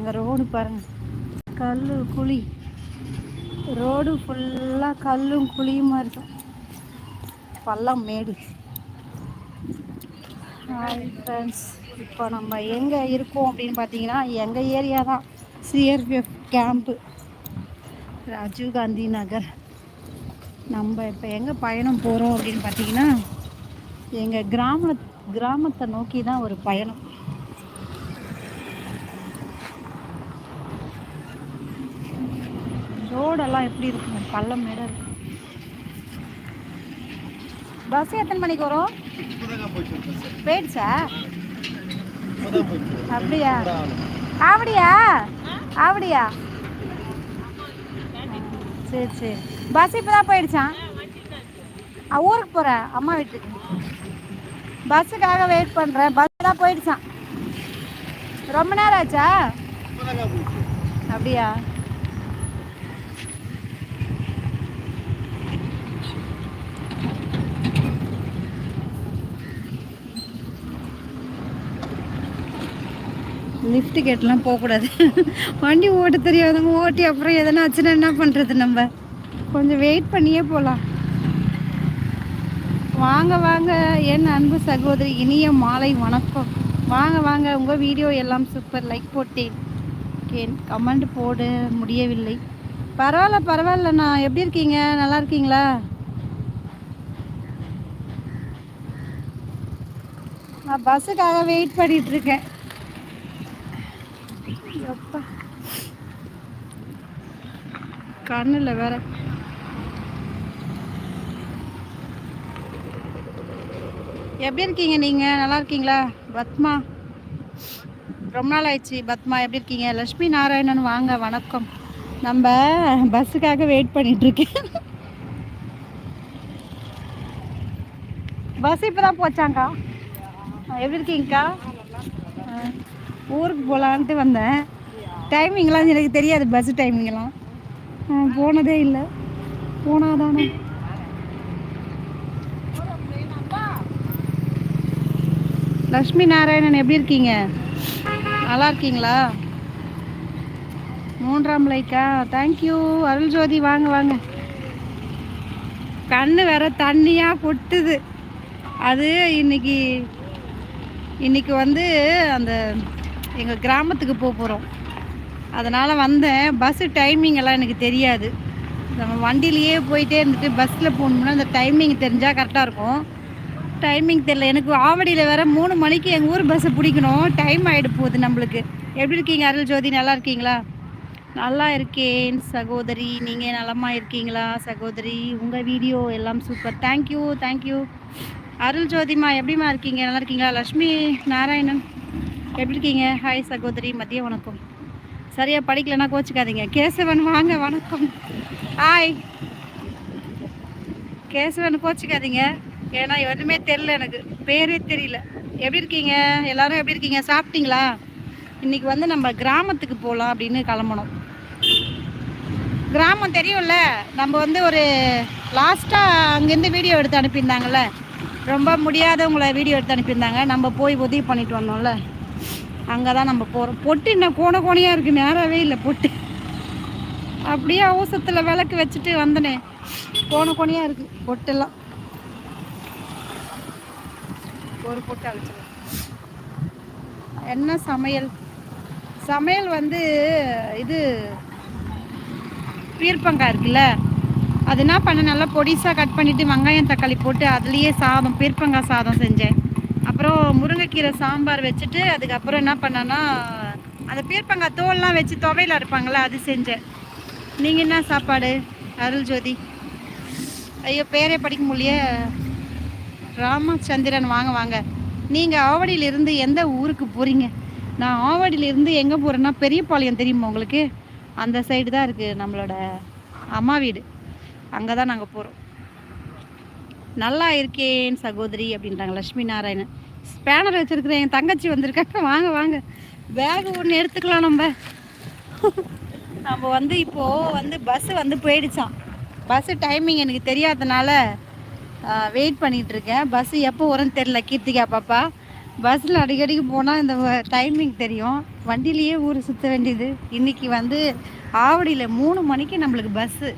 எங்கள் ரோடு பாருங்க. கல் குழி. ரோடு ஃபுல்லாக கல்லும் குழியுமா இருக்கும். பள்ளம் மேடு. ஹாய் ஃப்ரெண்ட்ஸ் இப்போ நம்ம எங்கே இருக்கோம் அப்படின்னு பார்த்தீங்கன்னா எங்கள் ஏரியா தான். CRPF camp Rajiv Gandhi Nagar. நம்ம இப்போ எங்கே பயணம் போகிறோம் அப்படின்னு பார்த்தீங்கன்னா எங்கள் கிராம கிராமத்தை நோக்கி தான் ஒரு பயணம். ரோடெல்லாம் எப்படி இருக்குங்க? பள்ளம் மேடம் இருக்கு. பஸ் எத்தனை மணிக்கு வரும்? போயிடுச்சா? அப்படியா? அப்படியா அப்படியா சரி சரி. பஸ் இப்போ தான் போயிடுச்சான் ஊருக்கு போகிறேன் அம்மா வீட்டுக்கு. பஸ்ஸுக்காக வெயிட் பண்ணுறேன் பஸ் தான் போயிடுச்சான் ரொம்ப நேரம் ஆச்சா? அப்படியா? லிஃப்ட்டு கேட்டெலாம் போகக்கூடாது. வண்டி ஓட்ட தெரியாதவங்க ஓட்டி அப்புறம் எதனா ஆச்சுன்னா என்ன பண்ணுறது நம்ம? கொஞ்சம் வெயிட் பண்ணியே போகலாம் வாங்க வாங்க என் அன்பு சகோதரி இனிய மாலை வணக்கம். வாங்க வாங்க உங்கள் வீடியோ எல்லாம் சூப்பர் லைக் போட்டேன். கேன் கமெண்ட் போட முடியவில்லை. பரவாயில்ல பரவாயில்லண்ணா எப்படி இருக்கீங்க? நல்லா இருக்கீங்களா? நான் பஸ்ஸுக்காக வெயிட் பண்ணிகிட்ருக்கேன் அப்பா. கண்ணில் வேற. எப்படி இருக்கீங்க நீங்கள் நல்லா இருக்கீங்களா? பத்மா. ரொம்ப நாள் ஆயிடுச்சு. பத்மா எப்படி இருக்கீங்க? லட்சுமி நாராயணன் வாங்க வணக்கம். நம்ம பஸ்ஸுக்காக வெயிட் பண்ணிட்டு இருக்கேன். பஸ் இப்போ தான் போச்சாங்க்கா எப்படி இருக்கீங்கக்கா? ஆ, ஊருக்கு போகலான்ட்டு வந்தேன். டைமிங்லாம் எனக்கு தெரியாது பஸ் டைமிங்லாம் போனதே இல்லை. போனாதானே. லக்ஷ்மி நாராயணன் எப்படி இருக்கீங்க? நல்லா இருக்கீங்களா? மூன்றாம் லைக்கா? தேங்க்யூ அருள் ஜோதி வாங்க வாங்க. கண்ணு வேற தண்ணியாக கொட்டுது. அது இன்னைக்கு இன்னைக்கு வந்து அந்த எங்கள் கிராமத்துக்கு போக போகிறோம் அதனால் வந்தேன். பஸ்ஸு டைமிங் எல்லாம் எனக்கு தெரியாது. நம்ம வண்டியிலேயே போயிட்டே இருந்துட்டு பஸ்ஸில் போகணும்னா அந்த டைமிங் தெரிஞ்சால் கரெக்டாக இருக்கும். டைமிங் தெரியல. எனக்கு ஆவடியில் வேறு மூணு மணிக்கு எங்கள் ஊர் பஸ்ஸை பிடிக்கணும். டைம் ஆகிடு போகுது நம்மளுக்கு. எப்படி இருக்கீங்க அருள் ஜோதி? நல்லா இருக்கீங்களா? நல்லா இருக்கேன் சகோதரி. நீங்கள் நலமாக இருக்கீங்களா சகோதரி? உங்கள் வீடியோ எல்லாம் super thank you thank you Arul ஜோதிமா எப்படிம்மா இருக்கீங்க? நல்லா இருக்கீங்களா? லக்ஷ்மி நாராயணன் எப்படி இருக்கீங்க? ஹாய் சகோதரி மதிய வணக்கம். சரியாக படிக்கலைன்னா கோச்சிக்காதீங்க. கேசவன் வாங்க வணக்கம். ஹாய் கேசவன் கோச்சிக்காதீங்க. ஏன்னா எதுவுமே தெரில எனக்கு. பேரே தெரியல. எப்படி இருக்கீங்க? எல்லாரும் எப்படி இருக்கீங்க? சாப்பிட்டீங்களா? இன்றைக்கி வந்து நம்ம கிராமத்துக்கு போகலாம் அப்படின்னு கிளம்பணும். கிராமம் தெரியும்ல? நம்ம வந்து ஒரு லாஸ்ட்டாக அங்கேருந்து வீடியோ எடுத்து அனுப்பியிருந்தாங்கல்ல? ரொம்ப முடியாதவங்கள வீடியோ எடுத்து அனுப்பியிருந்தாங்க. நம்ம போய் உதவி பண்ணிட்டு வந்தோம்ல? அங்கே தான் நம்ம போகிறோம் பொட்டு இன்னும் கோண கோணையாக இருக்குது நேராகவே இல்லை பொட்டு. அப்படியே அவசரத்தில் விளக்கு வச்சுட்டு வந்தனே. கோண கோணையாக இருக்குது பொட்டெல்லாம். ஒரு பொட்டு அழைச்சிடலாம் என்ன சமையல்? சமையல் வந்து இது பீர்ப்பங்காய் இருக்குல்ல? அது என்ன பண்ண நல்லா பொடிசாக கட் பண்ணிவிட்டு வெங்காயம் தக்காளி போட்டு அதுலேயே சாதம் பீர்ப்பங்காய் சாதம் செஞ்சேன். அப்புறம் முருங்கைக்கீரை சாம்பார் வச்சுட்டு அதுக்கப்புறம் என்ன பண்ணேன்னா அந்த பீர்ப்பங்காய் தோல்லாம் வச்சு துவையில் இருப்பாங்களே அது செஞ்சேன். நீங்கள் என்ன சாப்பாடு? அருள் ஜோதி. ஐயோ பேரே படிக்க முடிய ராமச்சந்திரன் வாங்க வாங்க. நீங்கள் ஆவடியிலிருந்து எந்த ஊருக்கு போகிறீங்க நான் ஆவடியிலிருந்து எங்கே போகிறேன்னா பெரியபாளையம் தெரியுமா உங்களுக்கு? அந்த சைடு தான் இருக்குது நம்மளோட அம்மா வீடு. அங்கே தான் நாங்கள் போகிறோம் நல்லா இருக்கேன் சகோதரி அப்படின்றாங்க லட்சுமி நாராயணன். ஸ்பேனர் வச்சுருக்கிறேன் என் தங்கச்சி வந்திருக்காங்க. வாங்க வாங்க. பேக் ஒன்று எடுத்துக்கலாம் நம்ம. நம்ம வந்து இப்போது வந்து பஸ்ஸு வந்து போயிடுச்சான் பஸ்ஸு டைமிங் எனக்கு தெரியாதனால வெயிட் பண்ணிகிட்ருக்கேன் இருக்கேன். பஸ்ஸு எப்போ வரும்னு தெரில கீர்த்திகா பாப்பா. பஸ்ஸில் அடிக்கடிக்கு போனால் இந்த டைமிங் தெரியும். வண்டியிலேயே ஊர் சுற்ற வேண்டியது. இன்றைக்கி வந்து ஆவடியில் மூணு மணிக்கு நம்மளுக்கு பஸ்ஸு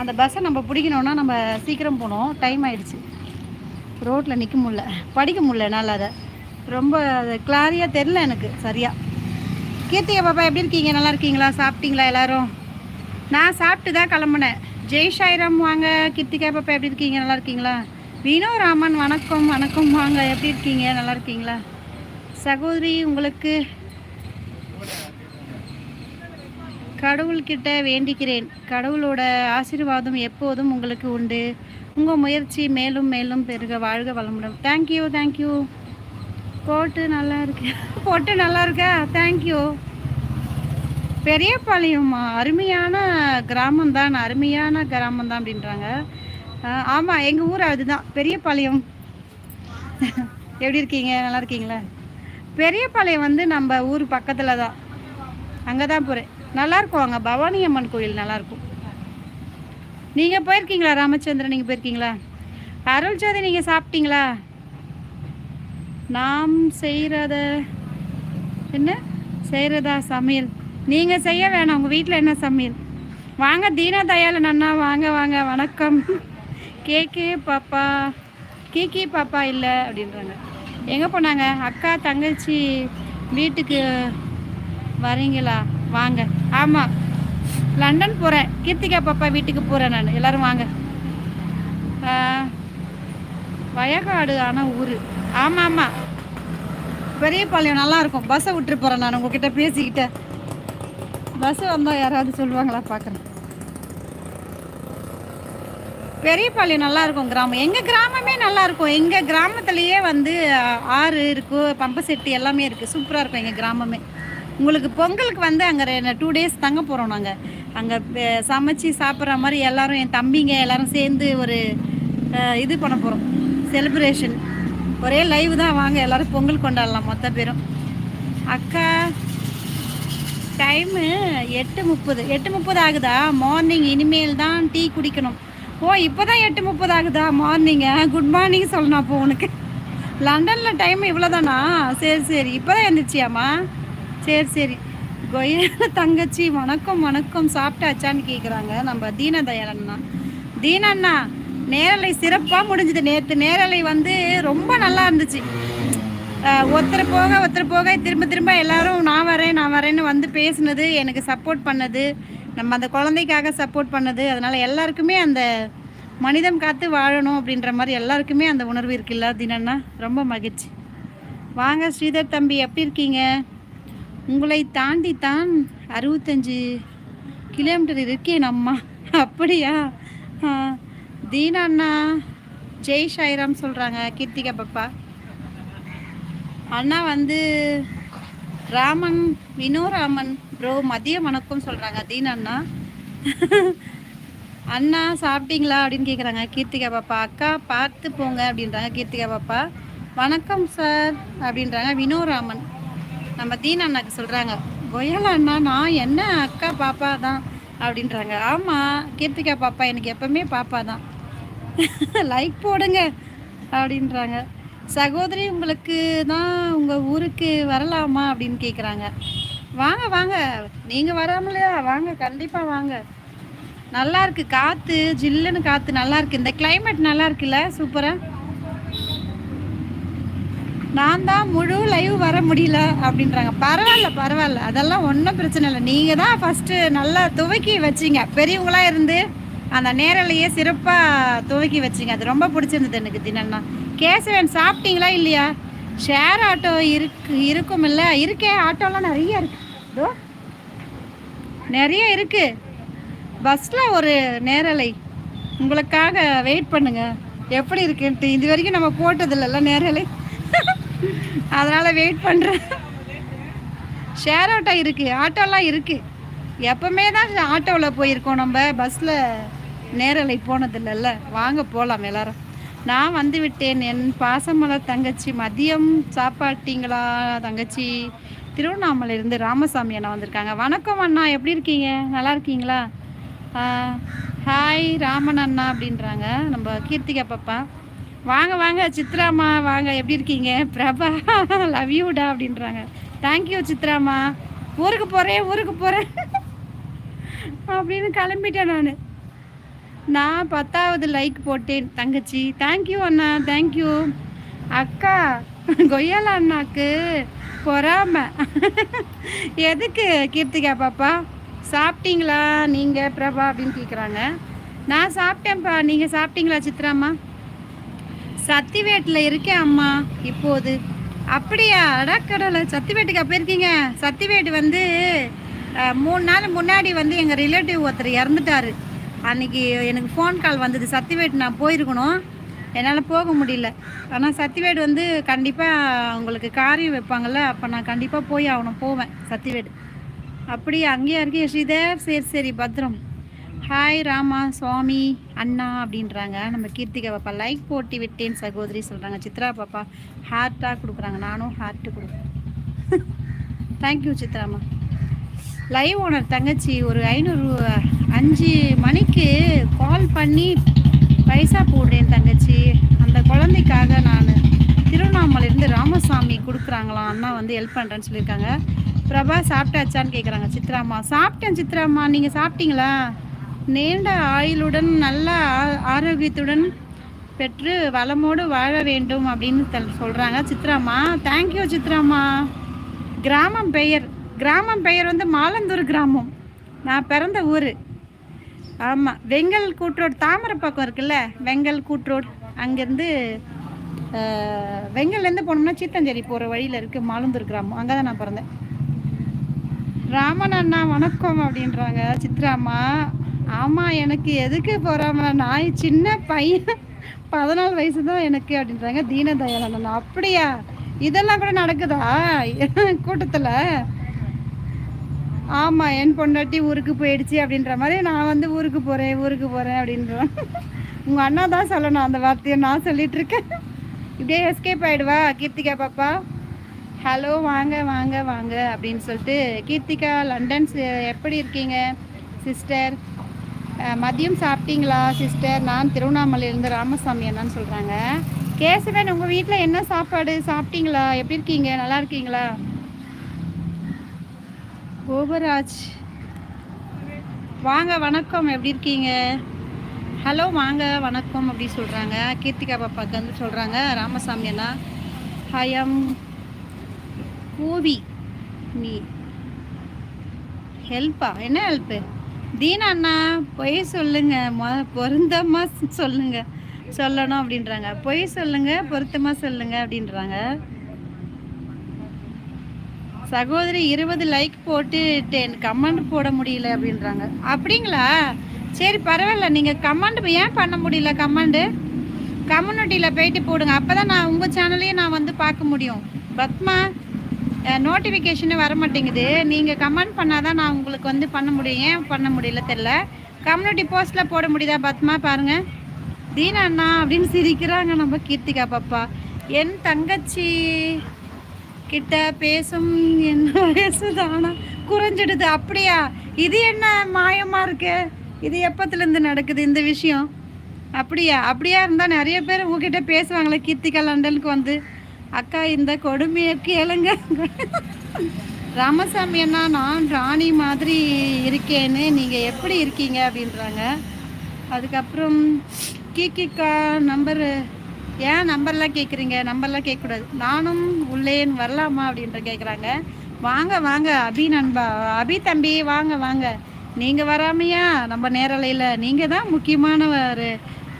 அந்த பஸ்ஸை நம்ம பிடிக்கணுன்னா நம்ம சீக்கிரம் போனோம் டைம் ஆயிடுச்சு. ரோட்டில் நிற்க முடில படிக்க முடில என்னால் அதை. ரொம்ப அது கிளாரியாக தெரில எனக்கு சரியாக கீர்த்திகா பாப்பா எப்படி இருக்கீங்க? நல்லா இருக்கீங்களா? சாப்பிட்டீங்களா எல்லாரும்? நான் சாப்பிட்டு தான் கிளம்புனேன். ஜெய் சாய்ராம் வாங்க. கீர்த்திகா பாப்பா எப்படி இருக்கீங்க? நல்லா இருக்கீங்களா? வினோ ராமன் வணக்கம் வணக்கம் வாங்க. எப்படி இருக்கீங்க? நல்லா இருக்கீங்களா? சகோதரி உங்களுக்கு கடவுள்கிட்ட வேண்டிக்கிறேன். கடவுளோட ஆசீர்வாதம் எப்போதும் உங்களுக்கு உண்டு. உங்கள் முயற்சி மேலும் மேலும் பெருக வாழ்க வளமுடன். தேங்க்யூ தேங்க்யூ போட்டு நல்லா இருக்கு. போட்டு நல்லா இருக்கா? தேங்க்யூ பெரியபாளையம்மா அருமையான கிராமம் தான் அருமையான கிராமம் தான் அப்படின்றாங்க ஆமாம் எங்கள் ஊர் அதுதான். பெரியபாளையம் எப்படி இருக்கீங்க? நல்லா இருக்கீங்களா? பெரியபாளையம் வந்து நம்ம ஊர் பக்கத்தில் தான் அங்கே தான் போகிறேன் நல்லாயிருக்கும் அங்கே பவானி அம்மன் கோயில் நல்லாயிருக்கும் நீங்கள் போயிருக்கீங்களா? ராமச்சந்திரன் நீங்கள் போயிருக்கீங்களா? அருள் ஜோதி நீங்கள் சாப்பிட்டீங்களா? நாம் செய்கிறத என்ன? செய்கிறதா சமையல். நீங்கள் செய்ய வேணாம். உங்கள் வீட்டில் என்ன சமையல்? வாங்க தீனா தயாளன் அண்ணா வாங்க வாங்க. வணக்கம். கேக்கே பாப்பா. கீக்கி பாப்பா இல்லை அப்படின்றாங்க. எங்கே போனாங்க? அக்கா தங்கச்சி வீட்டுக்கு வரீங்களா? வாங்க. ஆமாம் லண்டன் போகிறேன் கீர்த்திகா பாப்பா வீட்டுக்கு போகிறேன் நான். எல்லோரும் வாங்க. வயக்காடு ஆனால் ஊர். ஆமாம். ஆமாம் பெரியபாளையம் நல்லாயிருக்கும் பஸ்ஸை விட்டுட்டு போகிறேன் நான். உங்ககிட்ட பேசிக்கிட்டேன். பஸ் வந்தால் யாராவது சொல்லுவாங்களா? பார்க்குறேன் பெரியபாளையம் நல்லாயிருக்கும் கிராமம். எங்கள் கிராமமே நல்லாயிருக்கும் எங்கள் கிராமத்துலேயே வந்து ஆறு இருக்குது பம்பு செட்டு எல்லாமே இருக்குது சூப்பராக இருக்கும் எங்கள் கிராமமே. உங்களுக்கு பொங்கலுக்கு வந்து அங்கே டூ டேஸ் தங்க போகிறோம் நாங்கள் அங்கே சமைச்சு சாப்பிட்ற மாதிரி எல்லோரும் என் தம்பிங்க எல்லோரும் சேர்ந்து ஒரு இது பண்ண போகிறோம் செலிப்ரேஷன் ஒரே லைவ் தான். வாங்க எல்லாரும் பொங்கல் கொண்டாடலாம் மொத்த பேரும். அக்கா டைமு எட்டு முப்பது. எட்டு முப்பது ஆகுதா? மார்னிங் இனிமேல் தான் டீ குடிக்கணும். ஓ இப்போ தான் எட்டு முப்பது ஆகுதா? மார்னிங்கு குட் மார்னிங் சொல்லணும் அப்போ உனக்கு. லண்டனில் டைம் இவ்வளோதானா சரி சரி. இப்போ தான் எழுந்திரிச்சியாம்மா சரி சரி. கொய்யால தங்கச்சி வணக்கம் வணக்கம். சாப்பிட்டாச்சான்னு கேட்குறாங்க நம்ம தீனதயாளண்ணா தீனண்ணா நேரலை சிறப்பாக முடிஞ்சுது. நேற்று நேரலை வந்து ரொம்ப நல்லா இருந்துச்சு. ஒருத்தர் போக ஒருத்தர் போக திரும்ப திரும்ப எல்லாரும் நான் வரேன் நான் வரேன்னு வந்து பேசினது எனக்கு சப்போர்ட் பண்ணது நம்ம அந்த குழந்தைக்காக சப்போர்ட் பண்ணது. அதனால் எல்லாருக்குமே அந்த மனிதம் காத்து வாழணும் அப்படின்ற மாதிரி எல்லாருக்குமே அந்த உணர்வு இருக்குல்ல தினன்னா ரொம்ப மகிழ்ச்சி. வாங்க ஸ்ரீதர் தம்பி எப்படி இருக்கீங்க? உங்களை தாண்டி தான் அறுபத்தஞ்சு கிலோமீட்டர் இருக்கேன் அம்மா. அப்படியா? தீனா அண்ணா ஜெய் சாய்ராம் சொல்கிறாங்க கீர்த்திகா பாப்பா. அண்ணா வந்து ராமன் வினோராமன் ப்ரோ மதிய வணக்கம் சொல்கிறாங்க தீன் அண்ணா. அண்ணா சாப்பிட்டீங்களா அப்படின்னு கேட்குறாங்க கீர்த்திகா பாப்பா. அக்கா பார்த்து போங்க அப்படின்றாங்க கீர்த்திகா பாப்பா. வணக்கம் சார் அப்படின்றாங்க வினோராமன். நம்ம தீன் அண்ணாக்கு சொல்கிறாங்க கொயலா அண்ணா நான் என்ன அக்கா பாப்பா தான்? அப்படின்றாங்க. ஆமாம் கீர்த்திகா பாப்பா எனக்கு எப்போவுமே பாப்பா தான். லைக் போடுங்க அப்படின்றாங்க. சகோதரி உங்களுக்கு தான் உங்கள் ஊருக்கு வரலாமா? அப்படின்னு கேட்குறாங்க வாங்க வாங்க. நீங்கள் வராமலையா? வாங்க கண்டிப்பாக வாங்க. நல்லா இருக்கு காற்று ஜில்லுன்னு காற்று நல்லா இருக்கு. இந்த கிளைமேட் நல்லா இருக்குல்ல? சூப்பராக நான் தான் முழு லைவ் வர முடியல அப்படின்றாங்க. பரவாயில்ல பரவாயில்ல. அதெல்லாம் ஒன்றும் பிரச்சனை இல்லை. நீங்கள் தான் ஃபஸ்ட்டு நல்லா துவக்கி வச்சிங்க. பெரியவங்களாக இருந்து அந்த நேரலையே சிறப்பாக துவக்கி வச்சிங்க. அது ரொம்ப பிடிச்சிருந்தது எனக்கு தினம்னா கேசவன் சாப்பிட்டீங்களா இல்லையா? ஷேர் ஆட்டோ இருக்கு இருக்கும் இல்லை? இருக்கே ஆட்டோலாம் நிறைய இருக்கு. இதோ நிறைய இருக்கு. பஸ்ஸில் ஒரு நேரலை. உங்களுக்காக வெயிட் பண்ணுங்க. எப்படி இருக்குன்ட்டு. இது வரைக்கும் நம்ம போட்டதில்லைல்ல நேரலை. அதனால் வெயிட் பண்ணுறேன் ஷேர் ஆட்டோ இருக்குது ஆட்டோலாம் இருக்குது எப்பவுமே தான் ஆட்டோவில் போயிருக்கோம் நம்ம. பஸ்ஸில் நேரலை போனதில்லைல்ல. வாங்க போகலாம் எல்லாரும். நான் வந்து விட்டேன். என் பாசமலர் தங்கச்சி மதியம் சாப்பாட்டிங்களா தங்கச்சி? திருவண்ணாமலையிலேருந்து ராமசாமி அண்ணா வந்திருக்காங்க. வணக்கம் அண்ணா எப்படி இருக்கீங்க? நல்லா இருக்கீங்களா? ஹாய் ராமன் அண்ணா அப்படின்றாங்க. நம்ம கீர்த்திகா பாப்பா. வாங்க வாங்க சித்ராமா வாங்க. எப்படி இருக்கீங்க? பிரபா லவ் யூடா அப்படின்றாங்க. தேங்க்யூ சித்ராம்மா ஊருக்கு போகிறேன் ஊருக்கு போகிறேன் அப்படின்னு கிளம்பிட்டேன் நான். நான் பத்தாவது லைக் போட்டேன் தங்கச்சி. தேங்க்யூ அண்ணா. தேங்க்யூ அக்கா கொய்யால அண்ணாக்கு பொறாம. எதுக்கு கீர்த்திகா பாப்பா? சாப்பிட்டீங்களா? நீங்கள் பிரபா அப்படின்னு கேட்குறாங்க நான் சாப்பிட்டேன்ப்பா. நீங்கள் சாப்பிட்டீங்களா சித்ராம்மா சத்திவேட்டில் இருக்கேன் அம்மா இப்போது. அப்படியா? அடக்கடலை சத்திவேட்டுக்கு அப்போ இருக்கீங்க? சத்திவேட்டு வந்து மூணு நாள் முன்னாடி வந்து எங்கள் ரிலேட்டிவ் ஒருத்தர் இறந்துட்டாரு. அன்றைக்கி எனக்கு ஃபோன் கால் வந்தது. சத்திவேட்டு நான் போயிருக்கணும். என்னால் போக முடியல. ஆனால் சத்திவேடு வந்து கண்டிப்பாக உங்களுக்கு காரியம் வைப்பாங்கள்ல அப்போ நான் கண்டிப்பாக போய் ஆகணும் போவேன் சத்திவேடு அப்படியே அங்கேயே இருக்கே ஸ்ரீதேவ் சரி சரி பத்திரம். ஹாய் ராமா சுவாமி அண்ணா அப்படின்றாங்க. நம்ம கீர்த்திகா பாப்பா லைக் போட்டி விட்டேன் சகோதரி சொல்கிறாங்க சித்ரா பாப்பா ஹார்ட்டாக கொடுக்குறாங்க. நானும் ஹார்ட்டு கொடுக்குறேன். தேங்க்யூ சித்ராமா லைவ் ஓனர் தங்கச்சி ஒரு ஐநூறு அஞ்சு மணிக்கு கால் பண்ணி பைசா போடுறேன் தங்கச்சி. அந்த குழந்தைக்காக நான் திருவண்ணாமலையிலேருந்து ராமசாமி கொடுக்குறாங்களாம். அண்ணா வந்து ஹெல்ப் பண்ணுறேன்னு சொல்லியிருக்காங்க. பிரபா சாப்பிட்டாச்சான்னு கேட்குறாங்க சித்ராம்மா. சாப்பிட்டேன் சித்ராம்மா. நீங்கள் சாப்பிட்டீங்களா? நீண்ட ஆயுளுடன் நல்ல ஆ- ஆரோக்கியத்துடன் பெற்று வளமோடு வாழ வேண்டும் அப்படின்னு தல் சொல்கிறாங்க சித்ராம்மா தேங்க்யூ சித்ராம்மா. கிராமம் பெயர். கிராமம் பெயர் வந்து மாலந்தூர் கிராமம். நான் பிறந்த ஊர். ஆமாம் வெங்கல் கூட்ரோடு தாமரை பக்கம் இருக்குல்ல வெங்கல் கூட்ரோடு அங்கேருந்து வெங்கல்லேருந்து போனோம்னா சீத்தஞ்சேரி போகிற வழியில் இருக்குது மாலந்தூர் கிராமம். அங்கே தான் நான் பிறந்தேன். ராமன் அண்ணா வணக்கம் அப்படின்றாங்க. சித்ராம்மா ஆமாம் எனக்கு எதுக்கு போகிறாம நான் சின்ன பையன். பதினாலு வயசு தான் எனக்கு அப்படின்றாங்க தீனதயாள் அண்ணா அப்படியா? இதெல்லாம் கூட நடக்குதா? கூட்டத்தில்? ஆமாம் என் பொண்டாட்டி ஊருக்கு போயிடுச்சு அப்படின்ற மாதிரி நான் வந்து ஊருக்கு போகிறேன் ஊருக்கு போகிறேன் அப்படின்றேன் உங்கள் அண்ணா தான் சொல்லணும் அந்த வார்த்தையை நான் சொல்லிட்டு இருக்கேன். இப்படியே எஸ்கேப் ஆகிடுவா கீர்த்திகா பாப்பா? ஹலோ வாங்க வாங்க வாங்க அப்படின்னு சொல்லிட்டு கீர்த்திகா லண்டன்ஸ் எப்படி இருக்கீங்க? சிஸ்டர் மதியம் சாப்பிட்டீங்களா சிஸ்டர்? நான் திருவண்ணாமலையிலேருந்து ராமசாமி என்னன்னு சொல்கிறாங்க கேசவன் உங்கள் வீட்டில் என்ன சாப்பாடு? சாப்பிட்டீங்களா? எப்படி இருக்கீங்க? நல்லா இருக்கீங்களா? கோபராஜ். வாங்க வணக்கம். எப்படி இருக்கீங்க? ஹலோ வாங்க வணக்கம். அப்படி சொல்கிறாங்க கீர்த்திகா பாப்பாக்கு வந்து சொல்கிறாங்க ராமசாமி அண்ணா. ஹயம் கோவி நீ. ஹெல்ப்பா? என்ன ஹெல்ப்பு? தீனா அண்ணா பொய் சொல்லுங்க. மொ பொருந்தமா சொல்லுங்க. சொல்லணும் அப்படின்றாங்க. பொய் சொல்லுங்க பொருத்தமா சொல்லுங்க அப்படின்றாங்க. சகோதரி இருபது லைக் போட்டுட்டேன் கமெண்ட் போட முடியல அப்படின்றாங்க. அப்படிங்களா? சரி பரவாயில்ல. நீங்கள் கமெண்ட் ஏன் பண்ண முடியல கமெண்டு கம்யூனிட்டியில் போயிட்டு போடுங்க. அப்போ தான் நான் உங்கள் சேனலையும் நான் வந்து பார்க்க முடியும். பத்மா நோட்டிஃபிகேஷனே வர மாட்டேங்குது நீங்கள் கமெண்ட் பண்ணால் தான் நான் உங்களுக்கு வந்து பண்ண முடியும். ஏன் பண்ண முடியல தெரில கம்யூனிட்டி போஸ்ட்டில் போட முடியுதா பத்மா? பாருங்கள் தீனா அண்ணா அப்படின்னு சிரிக்கிறாங்க நம்ம கீர்த்திகா பாப்பா. என் தங்கச்சி கிட்ட பேசும் என்ன பேசுதானா குறைஞ்சிடுது. அப்படியா? இது என்ன மாயமாக இருக்கு? இது எப்பத்துலேருந்து நடக்குது இந்த விஷயம்? அப்படியா? அப்படியா இருந்தால் நிறைய பேர் உங்ககிட்ட பேசுவாங்களே கீர்த்திகா லண்டனுக்கு வந்து. அக்கா இந்த கொடுமையை கேளுங்க. ராமசாமி அண்ணா நான் ராணி மாதிரி இருக்கேன்னு நீங்கள் எப்படி இருக்கீங்க அப்படின்றாங்க. அதுக்கப்புறம் கீக்கிக்கா நம்பரு. ஏன் நம்பர்லாம் கேட்குறீங்க நம்பர்லாம் கேட்கக்கூடாது நானும் உள்ளேன் வரலாமா அப்படின்ற கேட்குறாங்க வாங்க வாங்க அபி நண்பா அபி தம்பி வாங்க வாங்க. நீங்கள் வராமையா? நம்ம நேரலையில். நீங்கள் தான் முக்கியமான ஒரு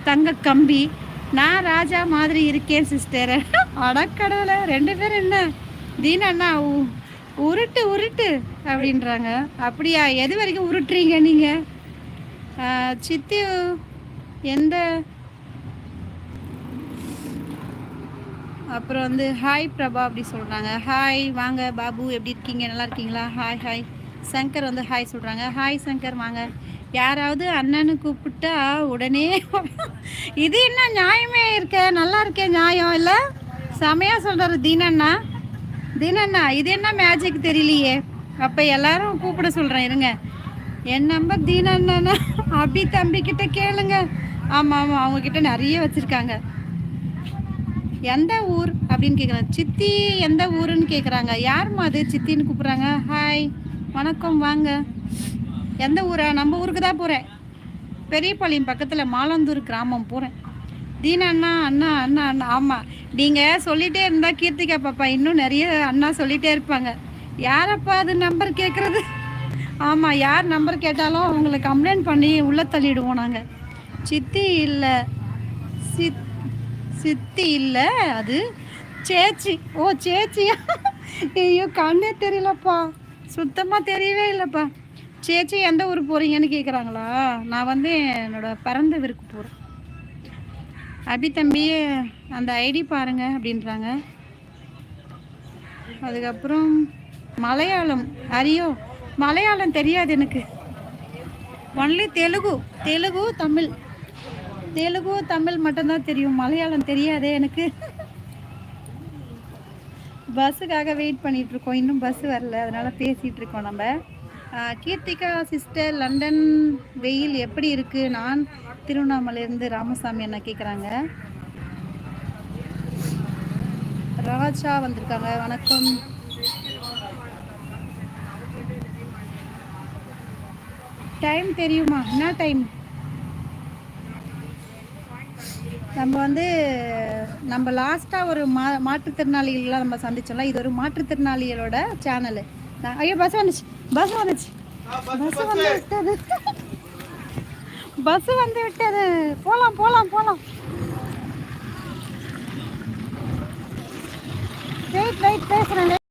தங்க கம்பி. நான் ராஜா மாதிரி இருக்கேன் சிஸ்டர் அடக்கடவுல ரெண்டு பேரும் என்ன? தீனா அண்ணா உ- உருட்டு உருட்டு அப்படின்றாங்க. அப்படியா? எது வரைக்கும் உருட்டுறீங்க நீங்கள் சித்தி எந்த? அப்புறம் வந்து ஹாய் பிரபா அப்படி சொல்கிறாங்க ஹாய் வாங்க பாபு எப்படி இருக்கீங்க? நல்லா இருக்கீங்களா? ஹாய் ஹாய் சங்கர் வந்து ஹாய் சொல்கிறாங்க ஹாய் சங்கர் வாங்க. யாராவது அண்ணன்னு கூப்பிட்டா உடனே இது என்ன நியாயமே இருக்க? நல்லா இருக்கே நியாயம் இல்லை? செமையாக சொல்றாரு தீனண்ணா. தீனண்ணா இது என்ன மேஜிக் தெரியலையே. அப்போ எல்லாரும் கூப்பிட சொல்கிறேன் இருங்க. என் நம்பர் தீனண்ணா அபி தம்பி கிட்ட கேளுங்க. ஆமாம் ஆமாம் அவங்க கிட்ட நிறைய வச்சுருக்காங்க. எந்த ஊர் அப்படின்னு கேட்குறாங்க சித்தி எந்த ஊருன்னு கேட்குறாங்க யாரும்மா அது? சித்தின்னு கூப்பிட்றாங்க. ஹாய் வணக்கம் வாங்க. எந்த ஊரா? நம்ம ஊருக்கு தான் போகிறேன் பெரியபாளையம் பக்கத்தில் மாலந்தூர் கிராமம் போகிறேன் தீனா அண்ணா அண்ணா அண்ணா அண்ணா. ஆமாம் நீங்கள் சொல்லிகிட்டே இருந்தால் கீர்த்திகா பாப்பா. இன்னும் நிறைய அண்ணா சொல்லிகிட்டே இருப்பாங்க. யாரப்பா அது நம்பர் கேட்குறது ஆமாம் யார் நம்பர் கேட்டாலும் அவங்கள கம்ப்ளைண்ட் பண்ணி உள்ளே தள்ளிடுவோம் நாங்கள் சித்தி இல்லை. சித் சித்தி இல்லை. அது சேச்சி. ஓ சேச்சியா? ஐயோ கண்ணே தெரியலப்பா. சுத்தமாக தெரியவே இல்லைப்பா. சேச்சி எந்த ஊர் போகிறீங்கன்னு கேட்குறாங்களா நான் வந்து என்னோட பிறந்த ஊருக்கு போகிறேன் அபி தம்பி அந்த ஐடி பாருங்க அப்படின்றாங்க. அதுக்கப்புறம் மலையாளம். அரியோ மலையாளம் தெரியாது எனக்கு. ஒன்லி தெலுங்கு தெலுங்கு தமிழ். தெலுங்கு தமிழ் மட்டும்தான் தெரியும். மலையாளம் தெரியாதே எனக்கு. பஸ்ஸுக்காக வெயிட் பண்ணிட்டு இருக்கோம். இன்னும் பஸ் வரல. அதனால பேசிட்டு இருக்கோம் நம்ம. கீர்த்திகா சிஸ்டர் லண்டன் வெயில் எப்படி இருக்கு? நான் திருவண்ணாமலையிலேருந்து ராமசாமி அண்ணா கேட்குறாங்க ராஜா வந்திருக்காங்க. வணக்கம். டைம் தெரியுமா? என்ன டைம் நம்ம வந்து நம்ம லாஸ்ட்டாக ஒரு மா மாற்றுத்திறனாளிகள்லாம் நம்ம சந்திச்சோம்ல இது ஒரு மாற்றுத்திறனாளிகளோட சேனலு ஐயோ பஸ் வந்துச்சு. பஸ் வந்துச்சு. பஸ் வந்து விட்டது. பஸ் வந்து விட்டது. போகலாம் போகலாம் போகலாம் வெயிட் வெயிட் பேசுகிறேன்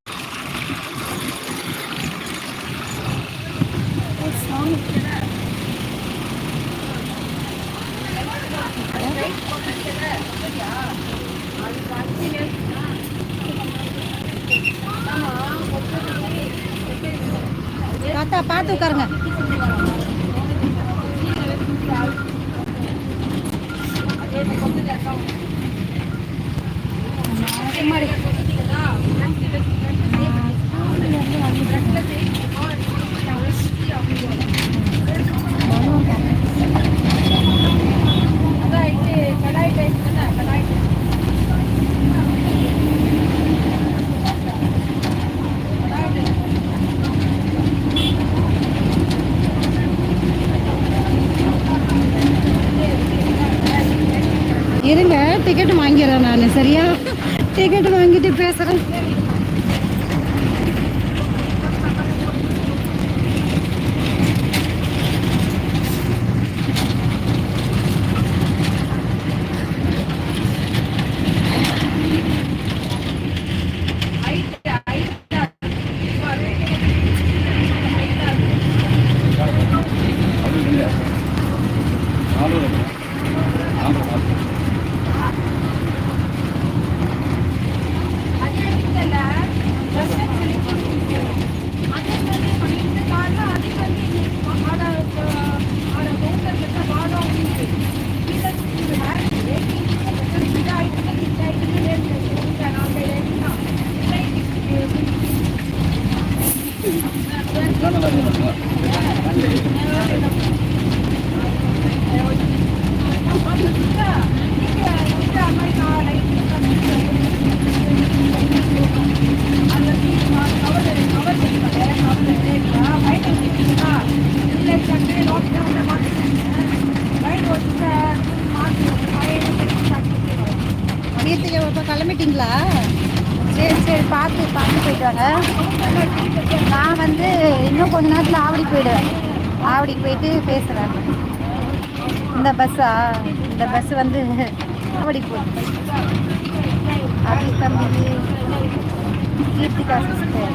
இருங்க டிக்கெட் வாங்கிடுறேன் நான் சரியா? டிக்கெட் வாங்கிட்டு பேசுகிறேன் கீர்த்திகா நான் வந்து இன்னும் கொஞ்ச நேரத்தில் ஆவடி போயிடுவேன் ஆவடிக்கு போயிட்டு பேசுகிறேன் இந்த பஸ்ஸா இந்த பஸ் வந்து ஆவடி போகுது அப்படி தம்பி கீர்த்திகா சிஸ்டர்